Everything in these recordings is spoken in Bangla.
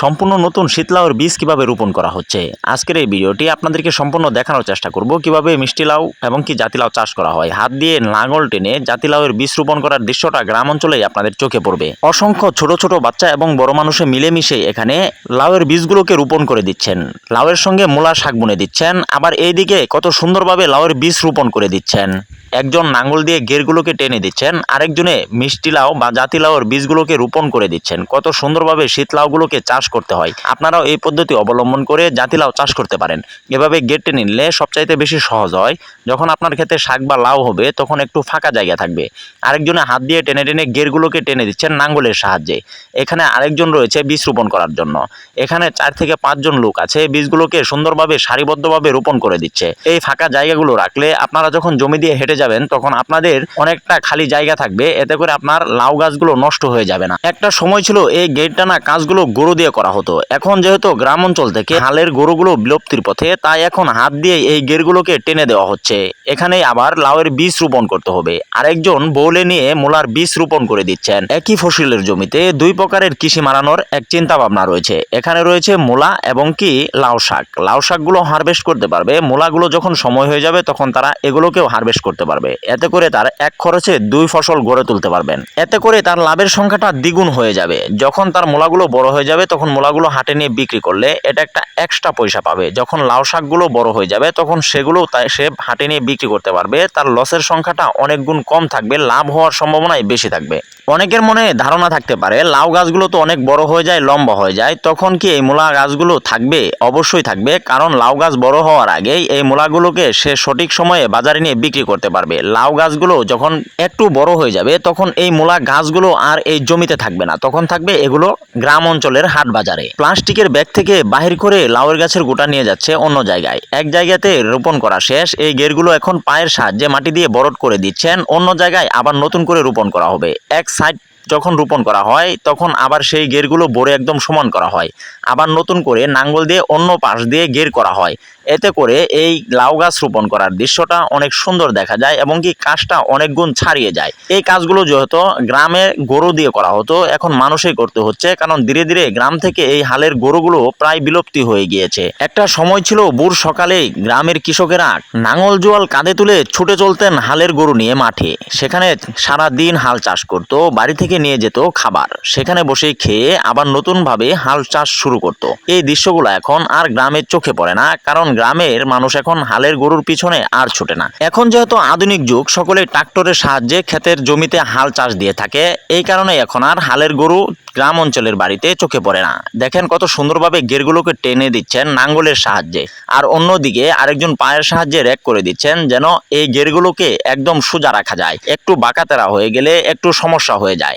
সম্পূর্ণ নতুন শীতলাউয়ের বীজ কীভাবে রোপণ করা হচ্ছে? আজকের এই ভিডিওটি আপনাদেরকে সম্পূর্ণ দেখানোর চেষ্টা করব, কীভাবে মিষ্টি লাউ এবং কি জাতিলাউ চাষ করা হয়। হাত দিয়ে লাঙল টেনে জাতিলাউয়ের বীজ রোপণ করার দৃশ্যটা গ্রাম অঞ্চলেই আপনাদের চোখে পড়বে। অসংখ্য ছোট ছোট বাচ্চা এবং বড় মানুষে মিলেমিশে এখানে লাউয়ের বীজগুলোকে রোপণ করে দিচ্ছেন। লাউয়ের সঙ্গে মূলা শাক বুনে দিচ্ছেন। আবার এইদিকে কত সুন্দরভাবে লাউয়ের বীজ রোপণ করে দিচ্ছেন। একজন নাঙ্গল দিয়ে গেরগুলোকে টেনে দিচ্ছেন, আরেকজনে মিষ্টি লাউ বা জাতি লাউর বীজগুলোকে রোপণ করে দিচ্ছেন। কত সুন্দরভাবে শীত লাউগুলোকে চাষ করতে হয়। আপনারাও এই পদ্ধতি অবলম্বন করে জাতি লাউ চাষ করতে পারেন। এভাবে গেট টেনে নিলে সবচাইতে বেশি সহজ হয়। যখন আপনার ক্ষেতে শাক বা লাউ হবে, তখন একটু ফাঁকা জায়গা থাকবে। আরেকজনে হাত দিয়ে টেনে টেনে গেরগুলোকে টেনে দিচ্ছেন নাঙ্গলের সাহায্যে। এখানে আরেকজন রয়েছে বীজ রোপণ করার জন্য। এখানে চার থেকে পাঁচজন লোক আছে, বীজগুলোকে সুন্দরভাবে সারিবদ্ধভাবে রোপণ করে দিচ্ছে। এই ফাঁকা জায়গাগুলো রাখলে আপনারা যখন জমি দিয়ে হেঁটে যাবেন, তখন আপনাদের অনেকটা খালি জায়গা থাকবে। এতে করে আপনার লাউ গাছগুলো নষ্ট হয়ে যাবে না। একটা সময় ছিল এই গেট টানা কাজগুলো গরু দিয়ে করা হতো। এখন যেহেতু গ্রাম অঞ্চল থেকে হালের গরুগুলো বিলুপ্তির পথে, তাই এখন হাত দিয়ে এই গেরগুলোকে টেনে দেওয়া হচ্ছে। এখানে আবার লাউয়ের বীজ রোপণ করতে হবে। আরেকজন বৌলে নিয়ে মূলার বীজ রোপণ করে দিচ্ছেন। একই ফসলের জমিতে দুই প্রকারের কৃষি মারানোর এক চিন্তা ভাবনা রয়েছে। এখানে রয়েছে মূলা এবং কি লাউ শাক। লাউ শাকগুলো হারভেস্ট করতে পারবে। মূলাগুলো যখন সময় হয়ে যাবে, তখন তারা এগুলোকেও হারভেস্ট করতে পারবে। এতে করে তার এক খরচে দুই ফসল গড়ে তুলতে পারবেন। এতে করে তার লাভের সংখ্যাটা দ্বিগুণ হয়ে যাবে। যখন তার মূলাগুলো বড় হয়ে যাবে, তখন মূলাগুলো হাটে নিয়ে বিক্রি করলে এটা একটা এক্সট্রা পয়সা পাবে। যখন লাউ শাকগুলো বড় হয়ে যাবে, তখন সেগুলো তাই সে হাটে নিয়ে বিক্রি করতে পারবে। তার লসের সংখ্যাটা অনেক গুণ কম থাকবে, লাভ হওয়ার সম্ভাবনাই বেশি থাকবে। অনেকের মনে ধারণা থাকতে পারে, লাউ গাছগুলো তো অনেক বড় হয়ে যায়, লম্বা হয়ে যায়। তখন কি এই মূলা গাছগুলো থাকবে? অবশ্যই থাকবে, কারণ লাউ গাছ বড় হওয়ার আগেই এই মূলাগুলোকে সে সঠিক সময়ে বাজারে নিয়ে বিক্রি করতে পারবে। লাউ গাছগুলো যখন একটু বড় হয়ে যাবে, তখন এই মূলা গাছগুলো আর এই জমিতে থাকবে না। তখন থাকবে এগুলো গ্রাম অঞ্চলের হাট বাজারে। প্লাস্টিকের ব্যাগ থেকে বাহির করে লাউয়ের গাছের গোটা নিয়ে যাচ্ছে অন্য জায়গায়। এক জায়গাতে রোপণ করা শেষ। এই গেরগুলো এখন পায়ের সাহায্যে মাটি দিয়ে বরট করে দিচ্ছেন। অন্য জায়গায় আবার নতুন করে রোপণ করা হবে। এক সাইড যখন রোপণ করা হয়, তখন আবার সেই গেরগুলো বড়ে একদম সমান করা হয়। আবার নতুন করে নাঙ্গল দিয়ে অন্য পাশ দিয়ে গের করা হয়। এতে করে এই লাউ গাছ রোপণ করার দৃশ্যটা অনেক সুন্দর দেখা যায় এবং কি কাজটা অনেক গুণ ছাড়িয়ে যায়। এই কাজগুলো যেহেতু গ্রামে গরু দিয়ে করা হতো, এখন মানুষই করতে হচ্ছে, কারণ ধীরে ধীরে গ্রাম থেকে এই হালের গরুগুলো প্রায় বিলুপ্তি হয়ে গিয়েছে। একটা সময় ছিল ভোর সকালেই গ্রামের কৃষকেরা নাঙল জোয়াল কাঁধে তুলে ছুটে চলতেন হালের গরু নিয়ে মাঠে। সেখানে সারা দিন হাল চাষ করত, বাড়ি থেকে নিয়ে যেত খাবার। সেখানে বসে খেয়ে আবার নতুনভাবে হাল চাষ শুরু করত। এই দৃশ্যগুলো এখন আর গ্রামের চোখে পড়ে না, কারণ গ্রামের মানুষ এখন হালের গরুর পিছনে আর ছোটে না। এখন যেহেতু আধুনিক যুগ সকলে ট্রাক্টরের সাহায্যে ক্ষেতের জমিতে হাল চাষ দিয়ে থাকে। এই কারণে এখন আর হালের গরু গ্রাম অঞ্চলের বাড়িতে চোখে পড়ে না। দেখেন কত সুন্দরভাবে গেরগুলোকে টেনে দিচ্ছেন নাঙ্গলের সাহায্যে। আর অন্যদিকে আরেকজন পায়ের সাহায্যে র্যাক করে দিচ্ছেন যেন এই গেরগুলোকে একদম সোজা রাখা যায়। একটু বাঁকাতেরা হয়ে গেলে একটু সমস্যা হয়ে যায়।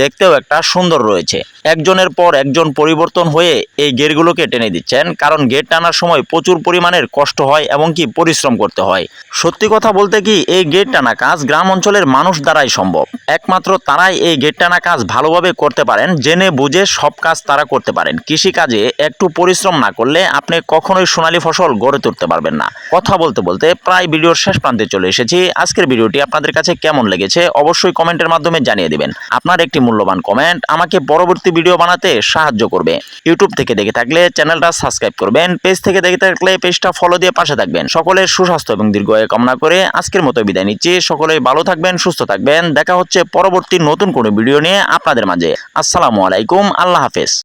দেখতেও একটা সুন্দর রয়েছে। একজনের পর একজন পরিবর্তন হয়ে এই গেটগুলোকে টেনে দিচ্ছেন, কারণ গেট টানার সময় প্রচুর পরিমাণের কষ্ট হয় এবং কি পরিশ্রম করতে হয়। সত্যি কথা বলতে কি, এই গেট টানা কাজ গ্রাম অঞ্চলের মানুষ দ্বারাই সম্ভব। একমাত্র তারাই এই গেট টানা কাজ ভালোভাবে করতে পারেন, জেনে বুঝে সব কাজ তারা করতে পারেন। কৃষিকাজে একটু পরিশ্রম না করলে আপনি কখনোই সোনালী ফসল গড়ে তুলতে পারবেন না। কথা বলতে বলতে প্রায় ভিডিওর শেষ প্রান্তে চলে এসেছি। আজকের ভিডিওটি আপনাদের কাছে কেমন লেগেছে, অবশ্যই কমেন্টের মাধ্যমে জানিয়ে দেবেন। আপনার একটি মূল্যবান কমেন্ট আমাকে পরবর্তী ভিডিও বানাতে সাহায্য করবে। ইউটিউব থেকে দেখে থাকলে চ্যানেলটা সাবস্ক্রাইব করবেন পেজ থেকে দেখে থাকলে পেজটা ফলো দিয়ে পাশে থাকবেন। সকলের সুস্বাস্থ্য এবং দীর্ঘ কামনা করে আজকের মতো বিদায় নিচ্ছি। সকলে ভালো থাকবেন, সুস্থ থাকবেন। দেখা হচ্ছে পরবর্তী নতুন কোনো ভিডিও নিয়ে আপনাদের মাঝে। আসসালামু আলাইকুম, আল্লাহ হাফেজ।